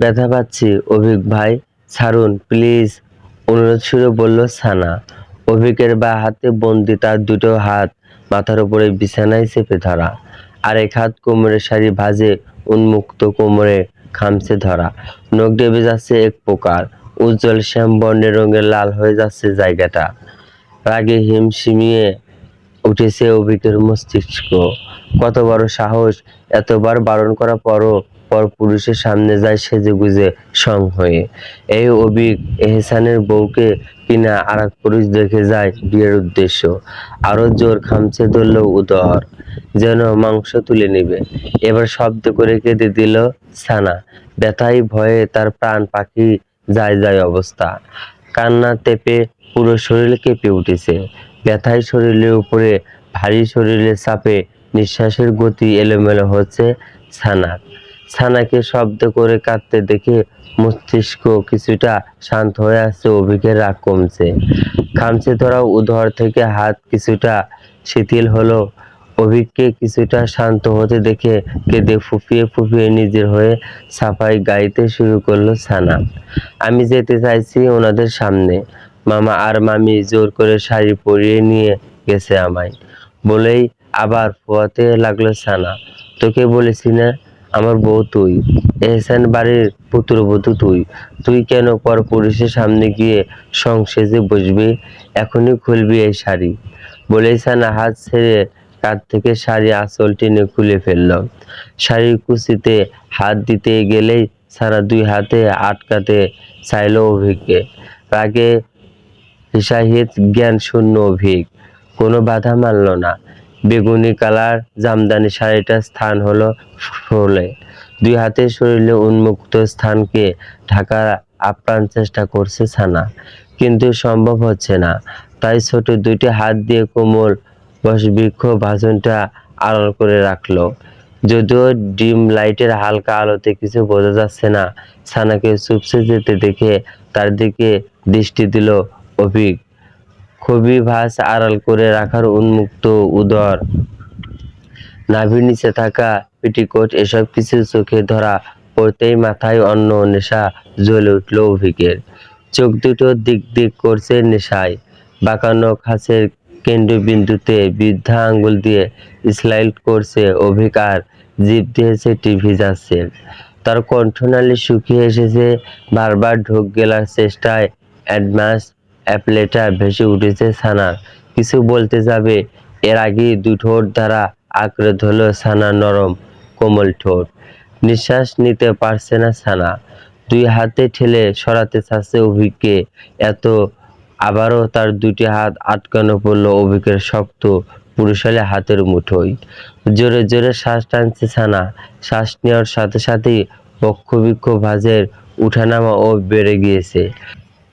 ব্যথা পাচ্ছি, অভিক ভাই, ছাড়ুন, প্লিজ, অনুরোধ সুরে বলল সানা। অভিকের বা হাতে বন্দি তার দুটো হাত, মাথার উপরে বিছানায় চেপে ধরা। আর এক হাত কোমরের শাড়ি ভাঁজে উন্মুক্ত কোমরে খামছে ধরা। নখ ডেবে যাচ্ছে এক প্রকার, উজ্জ্বল শ্যাম বর্ণের রঙের লাল হয়ে যাচ্ছে জায়গাটা। রাগে হিমশিমিয়ে উঠেছে অভিকের মস্তিষ্ক। কত বড় সাহস, এতবার বারণ করা পরও পর পুরুষের সামনে যায় সেজে গুজে সং হয়ে। এই অভিক এহসানের বউকে কিনা আর এক পুরুষ দেখে যায় বিয়ের উদ্দেশ্য। আরও জোর খামচে ধরল উদর যেন মাংস তুলে নিবে। এবার শব্দ করে কেঁদে দিল সানা। ব্যথায় ভয়ে তার প্রাণ পাখি যায় যায় অবস্থা। কান্না তেপে পুরো শরীর কেঁপে উঠেছে। ব্যথায় শরীরের উপরে ভারী শরীরের চাপে নিঃশ্বাসের গতি এলোমেলো হচ্ছে ছানার ছানাকে শব্দ করে কাঁদতে দেখে মস্তিষ্ক কিছুটা শান্ত হয়ে আসছে অভিকের রাগ কমছে। খামচে ধরা উদর থেকে হাত কিছুটা শিথিল হলো। অভিককে কিছুটা শান্ত হতে দেখে কেঁদে ফুপিয়ে ফুপিয়ে নিজের হয়ে সাফাই গাইতে শুরু করল ছানা। আমি যেতে চাইছি ওনাদের সামনে। মামা আর মামি জোর করে শাড়ি পরিয়ে নিয়ে গেছে আমায়। বলেই আবার ফোয়াতে লাগল ছানা। তোকে বলেছি না আমার বউ তুই। এহসান বাড়ির পুত্রবধূ তুই। তুই কেন পর পুরুষের সামনে গিয়ে সংসেজে বসবি? এখনই খুলবি এই শাড়ি। বলেই ছানা হাত ছেড়ে কাঁধ থেকে শাড়ি আঁচল টেনে খুলে ফেলল। শাড়ির কুচিতে হাত দিতে গেলেই সারা দুই হাতে আটকাতে চাইল অভিজ্ঞে রাগে হিসাহিত জ্ঞান শূন্য অভিক। কোনো বাধা মানল না। বেগুনি কালার, জামদানি শাড়িটার স্থান হলো ফোলে দুই হাতে শরীরে উন্মুক্ত স্থানকে ঢাকার আপ্রাণ চেষ্টা করছে ছানা। কিন্তু সম্ভব হচ্ছে না। তাই ছোট দুইটি হাত দিয়ে কোমল বসবৃক্ষ ভাজনটা আড়াল করে রাখল। যদিও ডিম লাইটের হালকা আলোতে কিছু বোঝা যাচ্ছে না, ছানাকে চুপসে যেতে দেখে তার দিকে দৃষ্টি দিল অভিক। খুবই ভাস আড়াল করে রাখার উন্মুক্ত উদর। নাভির নিচে থাকা পেটিকোট এসব কিছু চোখে ধরা পড়তেই মাথায় অন্য নেশা জ্বলে উঠল অভিকের। চোখ দুটো দিক দিক করছে নেশায়। বাঁকানো খাসের কেন্দ্রবিন্দুতে বৃদ্ধা আঙ্গুল দিয়ে স্লাইড করছে অভিকার জিভ দিয়েছে টিভি যাচ্ছে। তার কণ্ঠনালী শুকিয়ে এসেছে, বারবার ঢোক গেলার চেষ্টায় অ্যাডভান্স অ্যাপলেটা ভেসে উঠেছে সানার কিছু বলতে যাবে, এর আগে দু ঠোঁট দ্বারা আঁকড়ে ধরল সানা নরম, কোমল ঠোঁট। নিঃশ্বাস নিতে পারছে না সানা। দুই হাতে ঠেলে সরাতে চাচ্ছে অভিককে। এত আবারও তার দুটি হাত আটকানো পড়ল অভিকের শক্ত, পুরুষালী হাতের মুঠোয়। জোরে জোরে শ্বাস টানছে ছানা শ্বাস নেওয়ার সাথে সাথেই বক্ষবিক্ষ ভাজের উঠানামা ও বেড়ে গিয়েছে।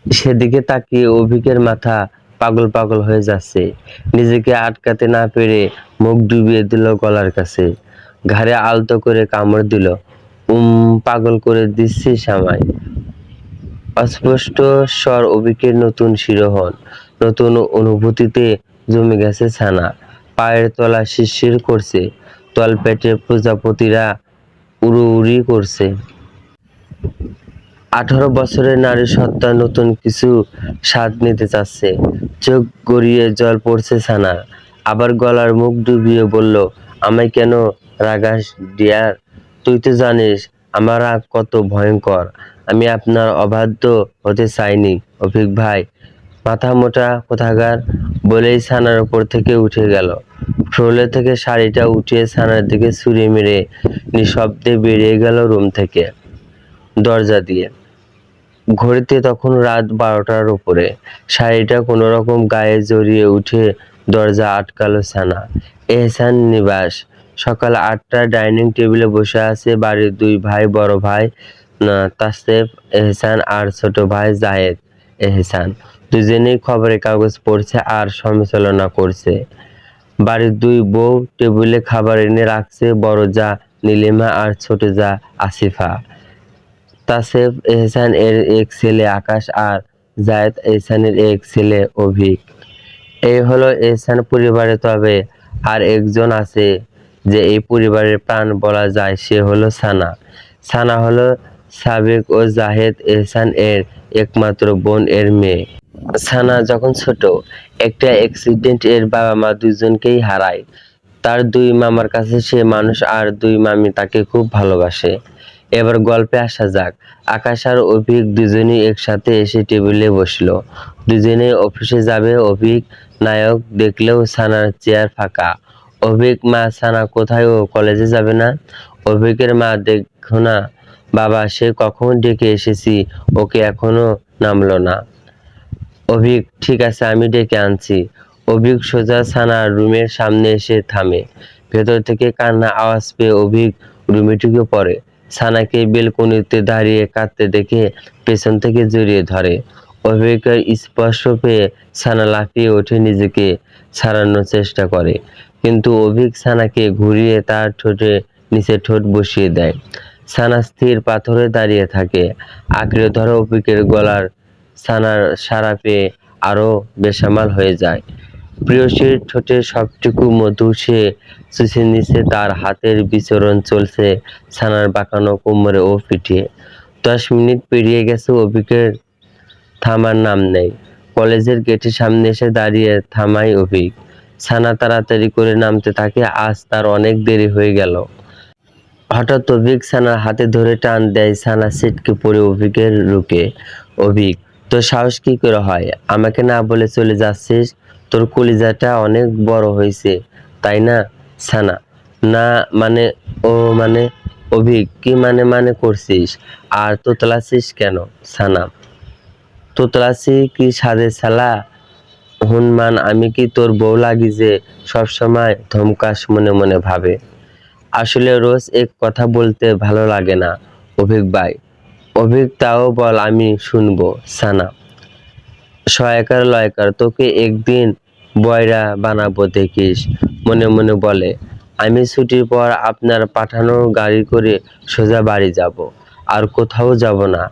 সেদিকে তাকিয়ে অভিকের মাথা পাগল পাগল হয়ে যাচ্ছে। নিজেকে আটকাতে না পেরে মুখ ডুবিয়ে দিল গলার কাছে। ঘাড়ে আলতো করে কামড় দিল। উম, পাগল করে দিচ্ছিস আমায়। অস্পষ্ট স্বর অভিকের নতুন শিরোহন নতুন অনুভূতিতে জমে গেছে ছানা। পায়ের তলা শিরশির করছে তলপেটে প্রজাপতিরা উড়ু উড়ি করছে। আঠারো বছরের নারী সত্তা নতুন কিছু স্বাদ নিতে চাচ্ছে। চোখ গড়িয়ে জল পড়ছে ছানার আবার গলার মুখ ডুবিয়ে বলল, আমায় কেন রাগাস ডিয়ার? তুই তো জানিস, আমার রাগ কত ভয়ঙ্কর। আমি আপনার অবাধ্য হতে চাইনি অভিক ভাই। মাথা মোটা কোথাকার বলেই ছানার উপর থেকে উঠে গেল। ফ্লোরে থেকে শাড়িটা উঠিয়ে ছানার দিকে ছুরি মেরে নিঃশব্দে বেরিয়ে গেল রুম থেকে। দরজা দিয়ে ঘড়িতে তখন রাত বারোটার উপরে। শাড়িটা কোনো রকম গায়ে জড়িয়ে উঠে দরজা আটকালো ছানা এহসান নিবাস। সকাল আটটায় ডাইনিং টেবিলে বসে আছে বাড়ির দুই ভাই, বড় ভাই তাসেফ, এহসান আর ছোট ভাই জায়েদ। এহসান, দুজনেই খবরের কাগজ পড়ছে আর সমালোচনা করছে। বাড়ির দুই বউ টেবিলে খাবার এনে রাখছে বড় যা নীলিমা আর ছোট যা আসিফা। তাসেফ এহসান এর এক ছেলে আকাশ আর জায়েদ এহসানের এক ছেলে অভিক। এই হলো এহসান পরিবারে, তবে আর একজন আছে যে এই পরিবারের প্রাণ বলা যায়, সে হলো সানা। সানা হলো সাবেক ও জাহেদ এহসান এর একমাত্র বোন, এর মেয়ে। সানা যখন ছোট, একটা অ্যাক্সিডেন্ট এর বাবা মা দুজনকেই হারায়। তার দুই মামার কাছে সে মানুষ আর দুই মামি তাকে খুব ভালোবাসে। এবার গল্পে আসা যাক। আকাশ আর অভিক দুজনেই একসাথে এসে টেবিলে বসল। দুজনে অফিসে যাবে, অভিক নায়ক দেখলেও সানার চেয়ার ফাঁকা। অভিক, মা, সানা কোথায় ও কলেজে যাবে না? অভিকের মা, দেখো না, বাবা, সে কখন ডেকে এসেছি? ওকে এখনও নামলো না। অভিক, ঠিক আছে, আমি ডেকে আনছি। অভিক সোজা সানার রুমের সামনে এসে থামে। ভেতর থেকে কান্না আওয়াজ পেয়ে অভিক রুমে পড়ে। সানাকে বেলকনিতে দাঁড়িয়ে কাঁদতে দেখে পেছন থেকে জড়িয়ে ধরে। অভিকের স্পর্শ পেয়ে সানা লাফিয়ে ওঠে নিজেকে ছাড়ানোর চেষ্টা করে। কিন্তু অভিক সানাকে ঘুরিয়ে তার ঠোঁটে নিচে ঠোঁট বসিয়ে দেয়। সানা স্থির পাথরে দাঁড়িয়ে থাকে। আঁকড়ে ধরে অভিকের গলার সানার সারা পেয়ে আরও বেসামাল হয়ে যায়। প্রিয়সীর ঠোঁটে সবটুকু মধু সে চুষে নিচে তার হাতের বিচরণ চলছে, ছানার বাঁকানো কোমরে ও পিঠে। দশ মিনিট পেরিয়ে গেছে, অভিকের থামার নাম নেই। কলেজের গেটের সামনে এসে দাঁড়িয়ে থামাই অভিক। ছানা তাড়াতাড়ি করে নামতে থাকে, আজ তার অনেক দেরি হয়ে গেল। হঠাৎ অভিক ছানার হাতে ধরে টান দেয়, ছানা সিটকে পড়ে অভিকের রুকে অভিক, তোর সাহস কি করে হয়? আমাকে না বলে চলে যাচ্ছিস? তোর কলিজাটা অনেক বড় হয়েছে, তাই না? সানা না মানে ও মানে অভিক কি মানে মানে করছিস? আর তোতলাছিস কেন সানা তোতলাছি কি সাদে সালা হনুমান, আমি কি তোর বউ লাগি যে সবসময় ধমকাস মনে মনে ভাবে? আসলে রোজ এক কথা বলতে ভালো লাগে না, অভিক ভাই। অভিক, তাও বল, আমি শুনব সানা সহায়কার লয়কার, তোকে একদিন বয়রা বানাবো দেখিস। মনে মনে বলে, আমি ছুটির পর আপনার পাঠানো গাড়ি করে সোজা বাড়ি যাব, আর কোথাও যাব না,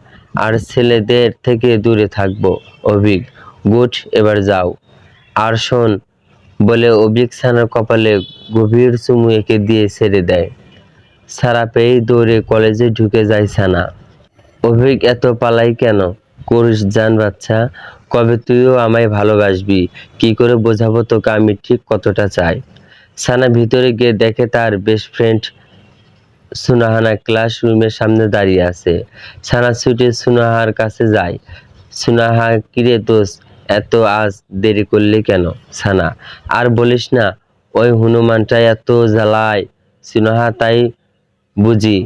আর ছেলেদের থেকে দূরে থাকব, অভিক। গুড, এবার যাও। আর শোন, বলে অভিক সানার কপালে গভীর চুমু এঁকে দিয়ে ছেড়ে দেয়। সারা পেয়েই দৌড়ে কলেজে ঢুকে যায় সানা অভিক, এত পালাই কেন? করিস জান বাচ্চা, কবে তুইও আমায় ভালোবাসবি? কি করে বোঝাবো তোকে? আমি ঠিক কতটা চাই? সানা ভিতরে গিয়ে দেখে তার বেস্ট ফ্রেন্ড সুনাহানা ক্লাসরুমের সামনে দাঁড়িয়ে আছে। সানা ছুটে সুনাহার কাছে যায়। সুনাহা কিরে দোষ এত আজ দেরি করলি কেন সানা? আর বলিস না, ওই হনুমানটা এত জ্বালায়। সুনাহা, তাই বুঝি।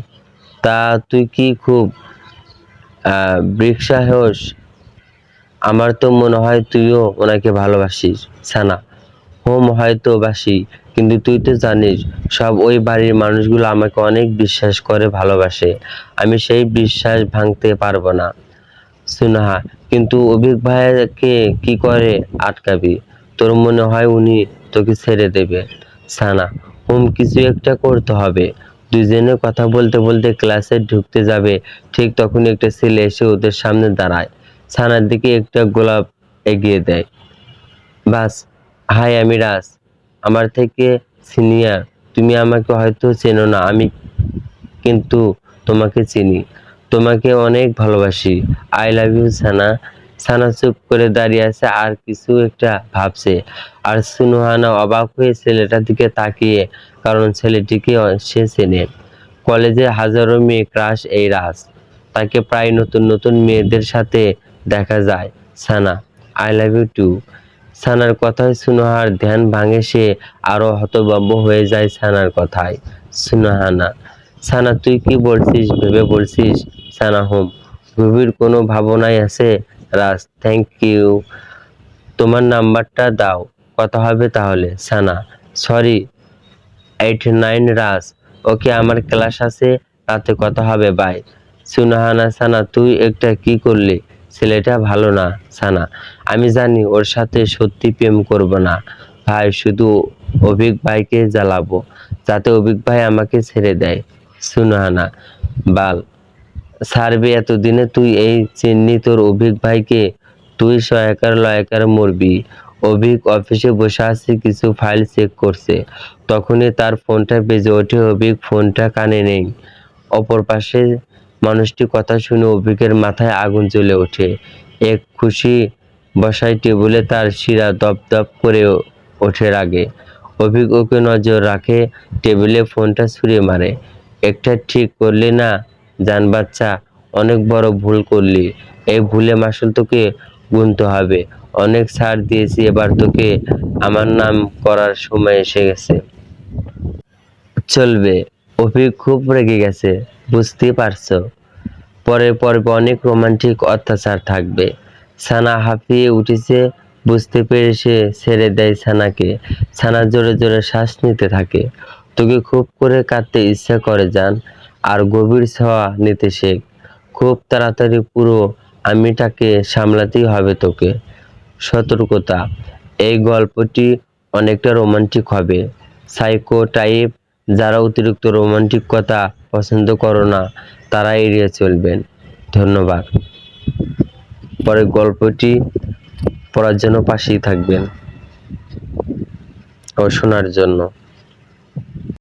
তা তুই কি খুব বৃক্ষা হোস? আমার তো মনে হয় তুইও ওনাকে ভালোবাসিস, সানা। হোম হয়তো বাসি। কিন্তু তুই তো জানিস, সব ওই বাড়ির মানুষগুলো আমাকে অনেক বিশ্বাস করে, ভালোবাসে। আমি সেই বিশ্বাস ভাঙতে পারব না। সুনাহা, কিন্তু অভিক ভাইকে কি করে আটকাবি? তোর মনে হয় উনি তোকে ছেড়ে দেবে। সানা হোম কিছু একটা করতে হবে। দুজনে কথা বলতে বলতে ক্লাসে ঢুকতে যাবে। ঠিক তখন একটা ছেলে এসে ওদের সামনে দাঁড়ায়। সানার দিকে একটা গোলাপ এগিয়ে দেয়। বাস, হাই আমি রাজ আমার থেকে সিনিয়র। তুমি আমাকে হয়তো চেনো না, আমি কিন্তু তোমাকে চিনি। তোমাকে অনেক ভালোবাসি। আই লাভ ইউ সানা। সানা চুপ করে দাঁড়িয়ে আছে, আর কিছু একটা ভাবছে। আর সুনুহানা অবাক হয়ে ছেলেটার দিকে তাকিয়ে, কারণ ছেলেটিকে সে চেনে। কলেজে হাজারো মেয়ে ক্রাশ এই রাজ। তাকে প্রায় নতুন নতুন মেয়েদের সাথে দেখা যায়, Sana. I love you too সানার কথায় সুনহার ধ্যান ভাঙে সে, আরও হতভম্ব হয়ে যায় সানার কথায়। সুনহানা সানা তুই কি বলছিস? ভেবে বলছিস সানা হোম। গভীর কোনো ভাবনাই আছে? রাজ থ্যাংক ইউ তোমার নাম্বারটা দাও। কথা হবে তাহলে Sana sorry eight nine Raj. Okay আমার ক্লাস আছে, রাতে কথা হবে বাই সুনাহানা সানা তুই একটা কি করলি? ছেলেটা ভালো না, সানা। আমি জানি ওর সাথে সত্যি প্রেম করব না। ভাই, শুধু অভিক ভাইকে জ্বালাবো, যাতে অভিক ভাই আমাকে ছেড়ে দেয়। সুনাহানা বাল সারবে এতদিনে তুই এই চিন্নি তোর অভিক ভাইকে। তুই সহায়কার লয়াকার মরবি। অভিক অফিসে বসে আছে, কিছু ফাইল চেক করছে। তখনই তার ফোনটা বেজে ওঠে, অভিক ফোনটা কানে নেই। অপর পাশে মানুষটির কথা শুনে অভিকের মাথায় আগুন জ্বলে ওঠে। এক খুশি বসায় টেবিলে তার শিরা দপ দপ করে ওঠে রাগে। অভিক ওকে নজর রাখে, টেবিলে ফোনটা ছুঁড়ে মারে। একটা ঠিক করলি না, জান বাচ্চা, অনেক বড় ভুল করলি। এই ভুলে মাসুল তোকে গুনতে হবে। অনেক ছাড় দিয়েছি, এবার তোকে আমার নাম করার সময় এসে গেছে। চলবে। অভিক খুব রেগে গেছে। বুঝতেই পারছ? পরের পর্বে অনেক রোমান্টিক অত্যাচার থাকবে। সানা হাঁপিয়ে উঠেছে, বুঝতে পেরে সে ছেড়ে দেয় সানাকে। সানা জোরে জোরে শ্বাস নিতে থাকে। তোকে খুব করে কাঁদতে ইচ্ছা করে যান আর গভীর ছোঁয়া নিতে শেখ। খুব তাড়াতাড়ি পুরো আমিটাকে সামলাতেই হবে তোকে। সতর্কতা। এই গল্পটি অনেকটা রোমান্টিক হবে। সাইকো টাইপ যারা অতিরিক্ত রোমান্টিক কথা পছন্দ করো না তারা এড়িয়ে চলবেন। ধন্যবাদ। পরে গল্পটি পড়ার জন্য পাশেই থাকবেন। ও শোনার জন্য।